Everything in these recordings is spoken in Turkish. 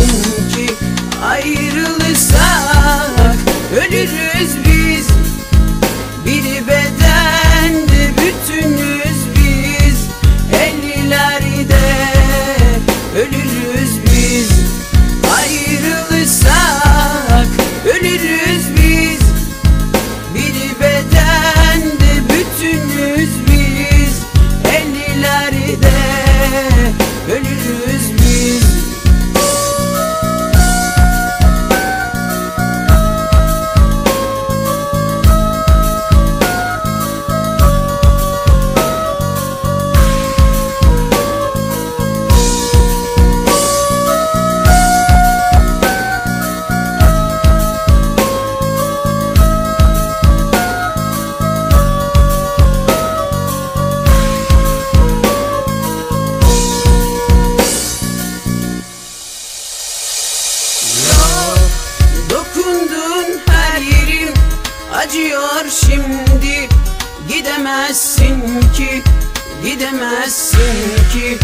diyemezsin ki Ayrılırsak ölürüz biz acıyor şimdi. Gidemezsin ki gidemezsin ki.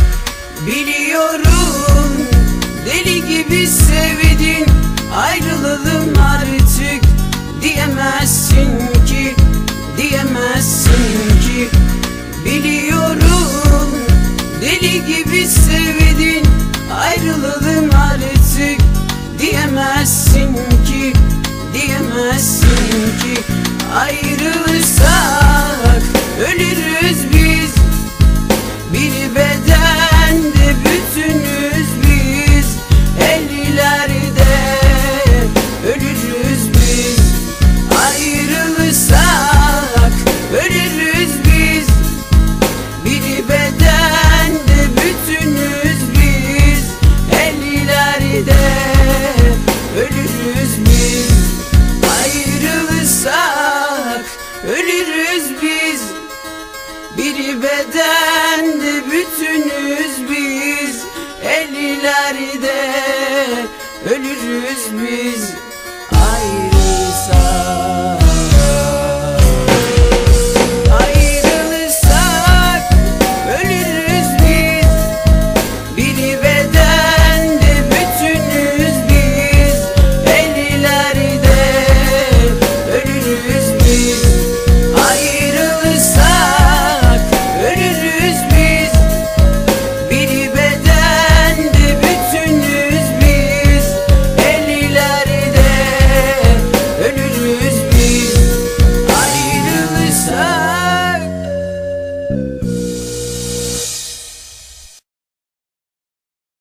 Biliyorum deli gibi sevdin. Ayrılalım artık Diyemezsin ki Ayrılırsak biz Ellilerde ölürüz biz